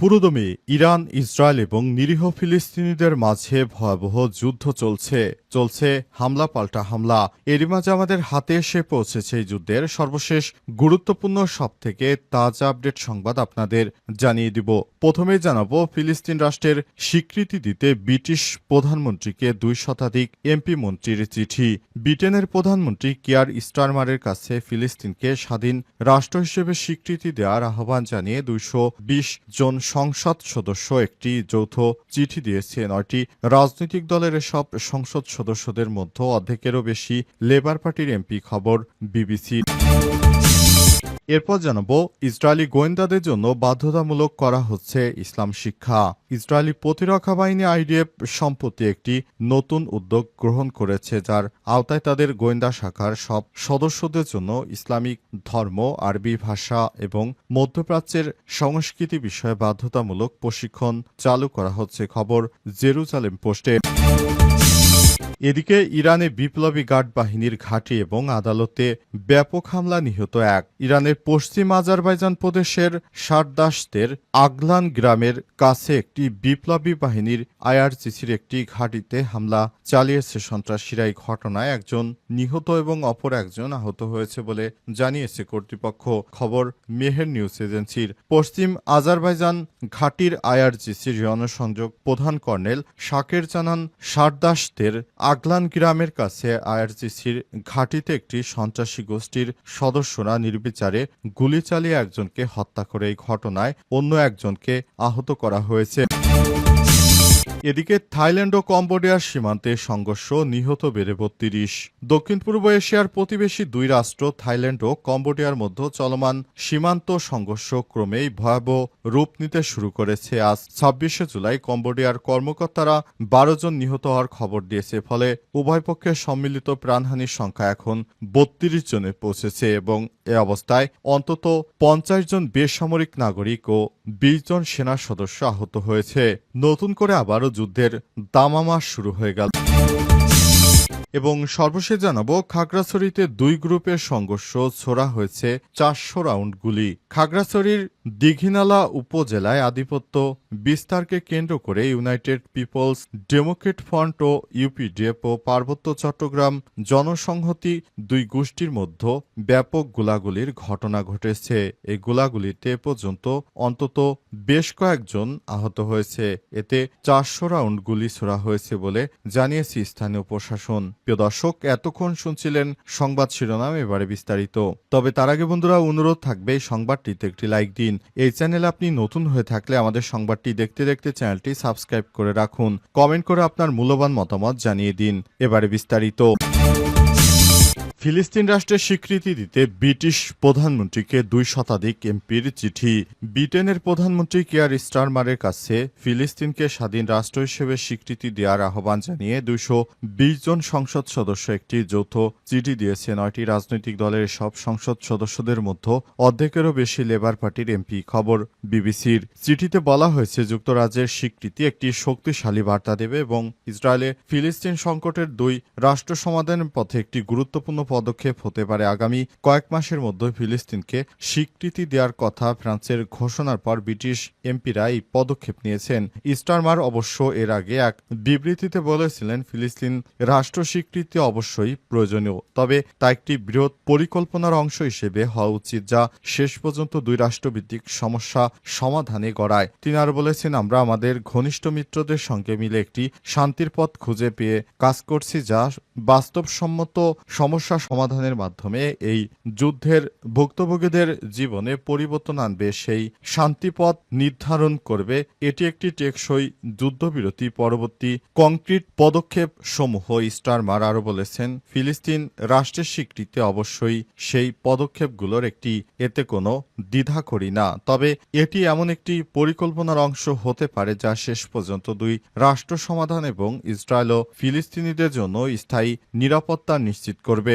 পুরোদমে Iran, Israel এবং নিরীহ ফিলিস্তিনিদের মাঝে ভয়াবহ যুদ্ধ চলছে। চলছে হামলা পাল্টা হামলা। এরই মাঝে আমাদের হাতে এসে পৌঁছেছে এই যুদ্ধের সর্বশেষ গুরুত্বপূর্ণ সব থেকে তাজা আপডেট সংবাদ আপনাদের জানিয়ে দিব। প্রথমে জানাব, ফিলিস্তিন রাষ্ট্রের স্বীকৃতি দিতে ব্রিটিশ প্রধানমন্ত্রীকে দুই শতাধিক এমপি মন্ত্রীর চিঠি। ব্রিটেনের প্রধানমন্ত্রী কিয়ার স্টারমারের কাছে ফিলিস্তিনকে স্বাধীন রাষ্ট্র হিসেবে স্বীকৃতি দেওয়ার আহ্বান জানিয়ে দুইশো বিশ জন সংসদ সদস্য একটি যৌথ চিঠি দিয়েছে। নয়টি রাজনৈতিক দলের সব সংসদ সদস্যদের মধ্যে অর্ধেকেরও বেশি লেবার পার্টির এমপি খবর বিবিসির। এরপর জানাব ইসরায়েলি গোয়েন্দাদের জন্য বাধ্যতামূলক করা হচ্ছে ইসলাম শিক্ষা। ইসরায়েলি প্রতিরক্ষা বাহিনী আইডিএফ সম্প্রতি একটি নতুন উদ্যোগ গ্রহণ করেছে, যার আওতায় তাদের গোয়েন্দা শাখার সব সদস্যদের জন্য ইসলামিক ধর্ম, আরবি ভাষা এবং মধ্যপ্রাচ্যের সংস্কৃতি বিষয়ে বাধ্যতামূলক প্রশিক্ষণ চালু করা হচ্ছে। খবর জেরুজালেম পোস্টে। এদিকে ইরানে বিপ্লবী গার্ড বাহিনীর ঘাঁটি এবং আদালতে ব্যাপক হামলা নিহত এক। ইরানের পশ্চিম আজারবাইজান প্রদেশের সারদাসদের আগলান গ্রামের কাছে একটি বিপ্লবী বাহিনীর আইআরজিসির একটি ঘাঁটিতে হামলা চালিয়েছে সন্ত্রাসীরা। এই ঘটনায় একজন নিহত এবং অপর একজন আহত হয়েছে বলে জানিয়েছে কর্তৃপক্ষ। খবর মেহের নিউজ এজেন্সির। পশ্চিম আজারবাইজান ঘাটির আইআরজিসির জনসংযোগ প্রধান কর্নেল শাকের জানান সারদাসদের আগলান গ্রামের কাছে আইআরজিসির ঘাটিতে একটি সন্ত্রাসী গোষ্ঠীর সদস্যরা নির্বিচারে গুলি চালিয়ে একজনকে হত্যা করে এই ঘটনায় অন্য একজনকে আহত করা হয়েছে। এদিকে থাইল্যান্ড ও কম্বোডিয়ার সীমান্তে সংঘর্ষ নিহত বেড়ে বত্রিশ। দক্ষিণ পূর্ব এশিয়ার প্রতিবেশী দুই রাষ্ট্র, থাইল্যান্ড ও কম্বোডিয়ার মধ্যে চলমান সীমান্ত সংঘর্ষ ক্রমেই ভয়াবহ রূপ নিতে শুরু করেছে। আজ ছাব্বিশে জুলাই কম্বোডিয়ার কর্মকর্তারা বারো জন নিহত হওয়ার খবর দিয়েছে, ফলে উভয় পক্ষের সম্মিলিত প্রাণহানির সংখ্যা এখন বত্রিশ জনে পৌঁছেছে এবং এ অবস্থায় অন্তত পঞ্চাশ জন বেসামরিক নাগরিক ও বিশ জন সেনা সদস্য আহত হয়েছে। নতুন করে আবারও যুদ্ধের দামামা শুরু হয়ে গেল। এবং সর্বশেষ জানাব, খাগড়াছড়িতে দুই গ্রুপের সংঘর্ষ ছোড়া হয়েছে চারশো রাউন্ড গুলি। খাগড়াছড়ির দীঘিনালা উপজেলায় আধিপত্য বিস্তারকে কেন্দ্র করে ইউনাইটেড পিপলস ডেমোক্রেট ফ্রন্ট ও ইউপিডিএফ ও পার্বত্য চট্টগ্রাম জনসংহতি দুই গোষ্ঠীর মধ্যে ব্যাপক গোলাগুলির ঘটনা ঘটেছে। এই গোলাগুলিতে পর্যন্ত অন্তত বেশ কয়েকজন আহত হয়েছে। এতে চারশো রাউন্ড গুলি ছোড়া হয়েছে বলে জানিয়েছে স্থানীয় প্রশাসন। প্রিয় দর্শক, এতক্ষণ শুনছিলেন সংবাদ শিরোনাম, এবারে বিস্তারিত। তবে তার আগে বন্ধুরা, অনুরোধ থাকবে সংবাদটিতে একটি লাইক দিন। এই চ্যানেল আপনি নতুন হয়ে থাকলে আমাদের সংবাদটি দেখতে দেখতে চ্যানেলটি সাবস্ক্রাইব করে রাখুন। কমেন্ট করে আপনার মূল্যবান মতামত জানিয়ে দিন। এবারে বিস্তারিত। ফিলিস্তিন রাষ্ট্রের স্বীকৃতি দিতে ব্রিটিশ প্রধানমন্ত্রীকে দুই শতাধিক এমপির চিঠি। ব্রিটেনের প্রধানমন্ত্রী কেয়ার স্টারমারের কাছে ফিলিস্তিনকে স্বাধীন রাষ্ট্র হিসেবে স্বীকৃতি দেওয়ার আহ্বান জানিয়ে দুইশো বিশ জন সংসদ সদস্য একটি যৌথ চিঠি দিয়েছে নয়টি রাজনৈতিক দলের সব সংসদ সদস্যদের মধ্যে অর্ধেকেরও বেশি লেবার পার্টির এমপি খবর বিবিসির। চিঠিতে বলা হয়েছে, যুক্তরাজ্যের স্বীকৃতি একটি শক্তিশালী বার্তা দেবে এবং ইসরায়েলে ফিলিস্তিন সংকটের দুই রাষ্ট্র সমাধানের পথে একটি গুরুত্বপূর্ণ পদক্ষেপ হতে পারে আগামী কয়েক মাসের মধ্যে ফিলিস্তিনকে স্বীকৃতি দেওয়ার কথা ফ্রান্সের ঘোষণার পর ব্রিটিশ এমপিরা এই পদক্ষেপ নিয়েছেন। ইস্টারমার অবশ্য এর আগে এক বিবৃতিতে বলেছিলেন, ফিলিস্তিন রাষ্ট্র স্বীকৃতি অবশ্যই প্রয়োজনীয়, তবে তা একটি বৃহৎ পরিকল্পনার অংশ হিসেবে হওয়া উচিত যা শেষ পর্যন্ত দুই রাষ্ট্রভিত্তিক সমস্যা সমাধানে গড়ায়। তিনি আরও বলেছেন, আমরা আমাদের ঘনিষ্ঠ মিত্রদের সঙ্গে মিলে একটি শান্তির পথ খুঁজে পেয়ে কাজ করছি যা বাস্তবসম্মত সমস্যা সমাধানের মাধ্যমে এই যুদ্ধের ভুক্তভোগীদের জীবনে পরিবর্তন আনবে, সেই শান্তিপথ নির্ধারণ করবে। এটি একটি টেকসই যুদ্ধবিরতি। পরবর্তী কংক্রিট পদক্ষেপ সমূহ স্টারমার আরও বলেছেন, ফিলিস্তিন রাষ্ট্রের স্বীকৃতি অবশ্যই সেই পদক্ষেপগুলোর একটি এতে কোনো দ্বিধা করি না। তবে এটি এমন একটি পরিকল্পনার অংশ হতে পারে যা শেষ পর্যন্ত দুই রাষ্ট্র সমাধান এবং ইসরায়েল ও ফিলিস্তিনিদের জন্য স্থায়ী নিরাপত্তা নিশ্চিত করবে।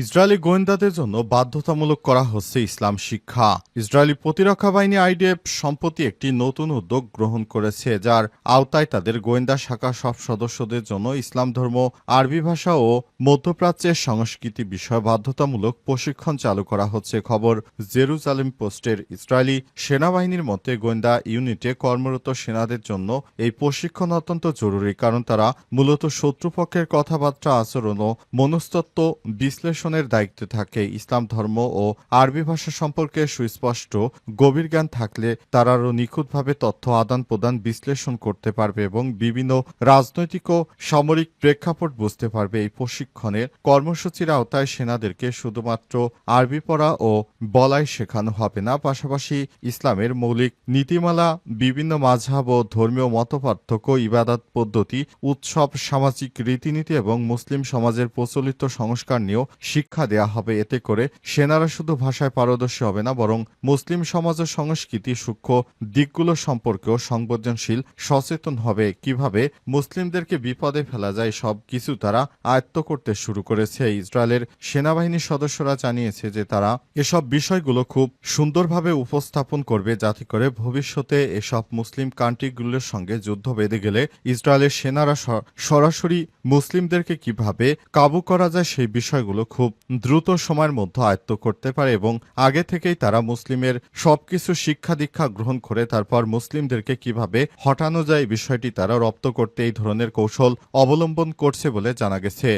ইসরায়েলি গোয়েন্দাদের জন্য বাধ্যতামূলক করা হচ্ছে ইসলাম শিক্ষা। ইসরায়েলি প্রতিরক্ষা বাহিনী আইডিএফ সম্প্রতি একটি নতুন উদ্যোগ গ্রহণ করেছে, যার আওতায় তাদের গোয়েন্দা শাখা সব সদস্যদের জন্য ইসলাম ধর্ম, আরবি ভাষা ও মধ্যপ্রাচ্যের সংস্কৃতি বিষয়ে বাধ্যতামূলক প্রশিক্ষণ চালু করা হচ্ছে। খবর, জেরুজালেম পোস্টের ইসরায়েলি সেনাবাহিনীর মতে গোয়েন্দা ইউনিটে কর্মরত সেনাদের জন্য এই প্রশিক্ষণ অত্যন্ত জরুরি, কারণ তারা মূলত শত্রুপক্ষের কথাবার্তা, আচরণ ও মনস্তত্ত্ব বিশ্লেষণের দায়িত্বে থাকে ইসলাম ধর্ম ও আরবি ভাষা সম্পর্কে সুস্পষ্ট, গভীর জ্ঞান থাকলে তারা আরও নিখুঁতভাবে তথ্য আদান প্রদান বিশ্লেষণ করতে পারবে এবং বিভিন্ন রাজনৈতিক ও সামরিক প্রেক্ষাপট বুঝতে পারবে। এই প্রশিক্ষণের কর্মসূচির আওতায় সেনাদেরকে শুধুমাত্র আরবি পড়া ও বলাই শেখানো হবে না, পাশাপাশি ইসলামের মৌলিক নীতিমালা, বিভিন্ন মাঝহাব ও ধর্মীয় মতপার্থক্য, ইবাদত পদ্ধতি, উৎসব, সামাজিক রীতিনীতি এবং মুসলিম সমাজের প্রচলিত সংস্কার নিয়েও শিক্ষা দেয়া হবে এতে করে সেনারা শুধু ভাষায় পারদর্শী হবে না, বরং মুসলিম সমাজ ও সংস্কৃতি, সূক্ষ্ম দিকগুলো সম্পর্কেও সংবেদনশীল, সচেতন হবে। কীভাবে? মুসলিমদেরকে বিপদে ফেলা যায় সব কিছু তারা আয়ত্ত করতে শুরু করেছে। ইসরায়েলের সেনাবাহিনীর সদস্যরা জানিয়েছে যে তারা এসব বিষয়গুলো খুব সুন্দরভাবে উপস্থাপন করবে, যাতে করে ভবিষ্যতে এসব মুসলিম কান্ট্রিগুলোর সঙ্গে যুদ্ধ বেঁধে গেলে ইসরায়েলের সেনারা সরাসরি মুসলিমদেরকে কীভাবে কাবু করা যায় সেই বিষয়গুলো খুব দ্রুত সময়ের মধ্যে আয়ত্ত করতে পারে এবং আগে থেকেই তারা মুসলিমের সবকিছু শিক্ষা দীক্ষা গ্রহণ করে তারপর মুসলিমদেরকে কীভাবে হটানো যায় বিষয়টি তারা রপ্ত করতে এই ধরনের কৌশল অবলম্বন করছে বলে জানা গেছে।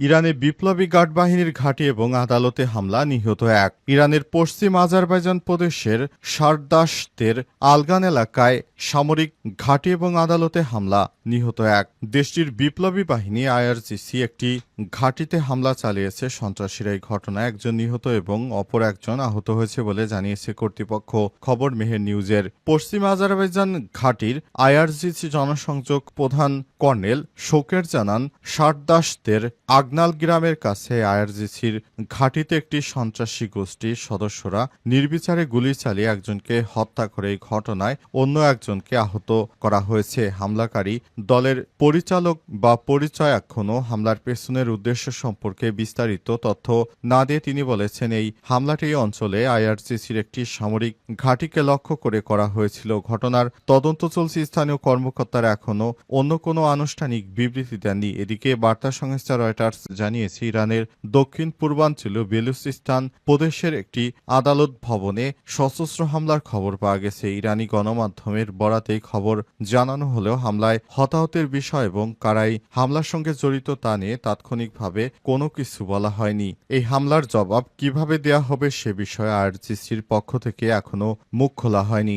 ইরানে বিপ্লবী গার্ড বাহিনীর ঘাঁটি এবং আদালতে হামলা, নিহত এক। ইরানের পশ্চিম আজারবাইজান প্রদেশের সারদাসতের আলগান এলাকায় সামরিক ঘাঁটি এবং আদালতে হামলা, নিহত এক। দেশটির বিপ্লবী বাহিনী আইআরজিসি একটি ঘাঁটিতে হামলা চালিয়েছে। সন্ত্রাসীরা এই ঘটনায় একজন নিহত এবং অপর একজন আহত হয়েছে বলে জানিয়েছে কর্তৃপক্ষ। খবর মেহের নিউজের। পশ্চিম আজারবাইজান ঘাঁটির আইআরজিসি জনসংযোগ প্রধান কর্নেল শোকের জানান সারদাসদের আগনাল গ্রামের কাছে আইআরজিসির ঘাঁটিতে একটি সন্ত্রাসী গোষ্ঠীর সদস্যরা নির্বিচারে গুলি চালিয়ে একজনকে হত্যা করে এই ঘটনায় অন্য একজনকে আহত করা হয়েছে। হামলাকারী দলের পরিচালক বা পরিচয় এখনও হামলার পেছনের উদ্দেশ্য সম্পর্কে বিস্তারিত তথ্য না দিয়ে তিনি বলেছেন, এই হামলাটি অঞ্চলে আইআরজিসির একটি সামরিক ঘাঁটিকে লক্ষ্য করে করা হয়েছিল। ঘটনার তদন্ত চলছে, স্থানীয় কর্মকর্তারা এখনও অন্য কোনো আনুষ্ঠানিক বিবৃতি দেননি। এদিকে বার্তা সংস্থা রয়টার্স জানিয়েছে ইরানের দক্ষিণ পূর্বাঞ্চলীয় বেলুচিস্তান প্রদেশের একটি আদালত ভবনে সশস্ত্র হামলার খবর পাওয়া গেছে। ইরানি গণমাধ্যমের বরাতে খবর জানানো হলেও হামলায় হতাহতের বিষয় এবং কারাই হামলার সঙ্গে জড়িত তা নিয়ে তাৎক্ষণিকভাবে কোনো কিছু বলা হয়নি। এই হামলার জবাব কীভাবে দেয়া হবে সে বিষয়ে আরজিসির পক্ষ থেকে এখনও মুখ খোলা হয়নি।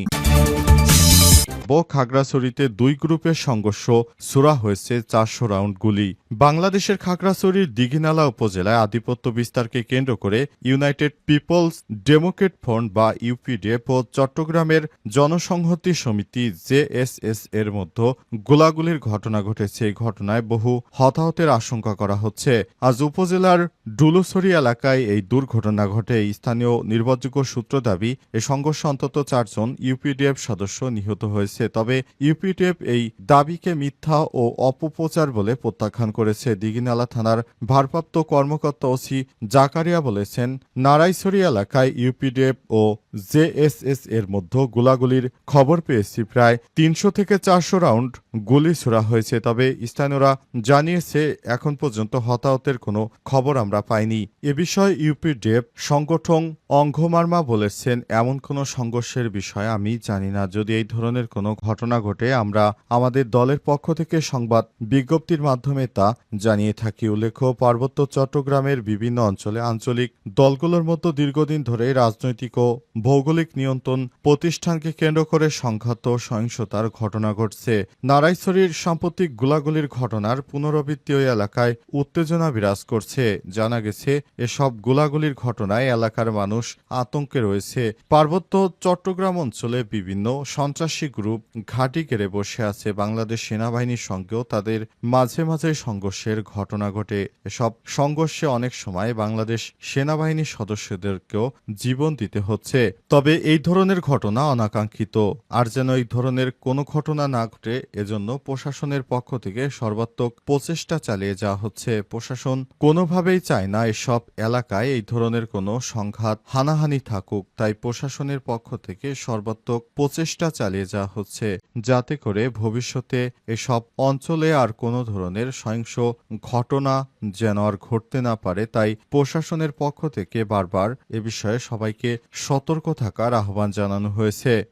খাগড়াছড়িতে দুই গ্রুপের সংঘর্ষ, সুরা হয়েছে চারশো রাউন্ড গুলি। বাংলাদেশের খাগড়াছড়ির দিঘিনালা উপজেলায় আধিপত্য বিস্তারকে কেন্দ্র করে ইউনাইটেড পিপলস ডেমোক্রেট ফ্রন্ট বা ইউপিডিএফ ও চট্টগ্রামের জনসংহতি সমিতি জেএসএস এর মধ্যে গোলাগুলির ঘটনা ঘটেছে। এই ঘটনায় বহু হতাহতের আশঙ্কা করা হচ্ছে। আজ উপজেলার ডুলুসরি এলাকায় এই দুর্ঘটনা ঘটে। স্থানীয় নির্ভরযোগ্য সূত্র দাবি, এ সংঘর্ষে অন্তত চারজন ইউপিডিএফ সদস্য নিহত হয়েছে। তবে ইউপিটিএফ এই দাবিকে মিথ্যা ও অপপ্রচার বলে প্রত্যাখ্যান করেছে। দিঘিনালা থানার ভারপ্রাপ্ত কর্মকর্তা ওসি জাকারিয়া বলেছেন, নারাইছড়ি এলাকায় ইউপিডিএফ ও জেএসএস এর মধ্যে গোলাগুলির খবর পেয়েছি। প্রায় তিনশো থেকে চারশো রাউন্ড গুলি ছোড়া হয়েছে, তবে স্থানীয়রা জানিয়েছে এখন পর্যন্ত হতাহতের কোনো খবর আমরা পাইনি। এ বিষয়ে ইউপিডিএফ সংগঠন অঙ্ঘমার্মা বলেছেন, এমন কোনো সংঘর্ষের বিষয়ে আমি জানি না। যদি এই ধরনের কোনো ঘটনা ঘটে, আমরা আমাদের দলের পক্ষ থেকে সংবাদ বিজ্ঞপ্তির মাধ্যমে তা জানিয়ে থাকি। উল্লেখ্য, পার্বত্য চট্টগ্রামের বিভিন্ন অঞ্চলে আঞ্চলিক দলগুলোর মধ্যে দীর্ঘদিন ধরে রাজনৈতিক ও ভৌগোলিক নিয়ন্ত্রণ প্রতিষ্ঠানকে কেন্দ্র করে সংঘাত সহিংসতার ঘটনা ঘটছে। নারাইছড়ির সাম্প্রতিক গোলাগুলির ঘটনার পুনরাবৃত্তি ওই এলাকায় উত্তেজনা বিরাজ করছে। জানা গেছে, এসব গোলাগুলির ঘটনায় এলাকার মানুষ আতঙ্কে রয়েছে। পার্বত্য চট্টগ্রাম অঞ্চলে বিভিন্ন সন্ত্রাসী গ্রুপ ঘাঁটি কেড়ে বসে আছে। বাংলাদেশ সেনাবাহিনীর সঙ্গেও তাদের মাঝে মাঝে সংঘর্ষের ঘটনা ঘটে। এসব সংঘর্ষে অনেক সময় বাংলাদেশ সেনাবাহিনীর সদস্যদেরকেও জীবন দিতে হচ্ছে। তবে এই ধরনের ঘটনা অনাকাঙ্ক্ষিত। আর যেন এই ধরনের কোনো ঘটনা না ঘটে, এজন্য প্রশাসনের পক্ষ থেকে সর্বাত্মক প্রচেষ্টা চালিয়ে যাওয়া হচ্ছে। প্রশাসন কোনোভাবেই চায় না এসব এলাকায় এই ধরনের কোনো সংঘাত, হানাহানি থাকুক। তাই প্রশাসনের পক্ষ থেকে সর্বাত্মক প্রচেষ্টা চালিয়ে যাওয়া হচ্ছে, যাতে করে ভবিষ্যতে এসব অঞ্চলে আর কোনো ধরনের সহিংস ঘটনা যেন আর ঘটতে না পারে। তাই প্রশাসনের পক্ষ থেকে বারবার এ বিষয়ে সবাইকে সতর্ক থাকার আহ্বান জানানো হয়েছে।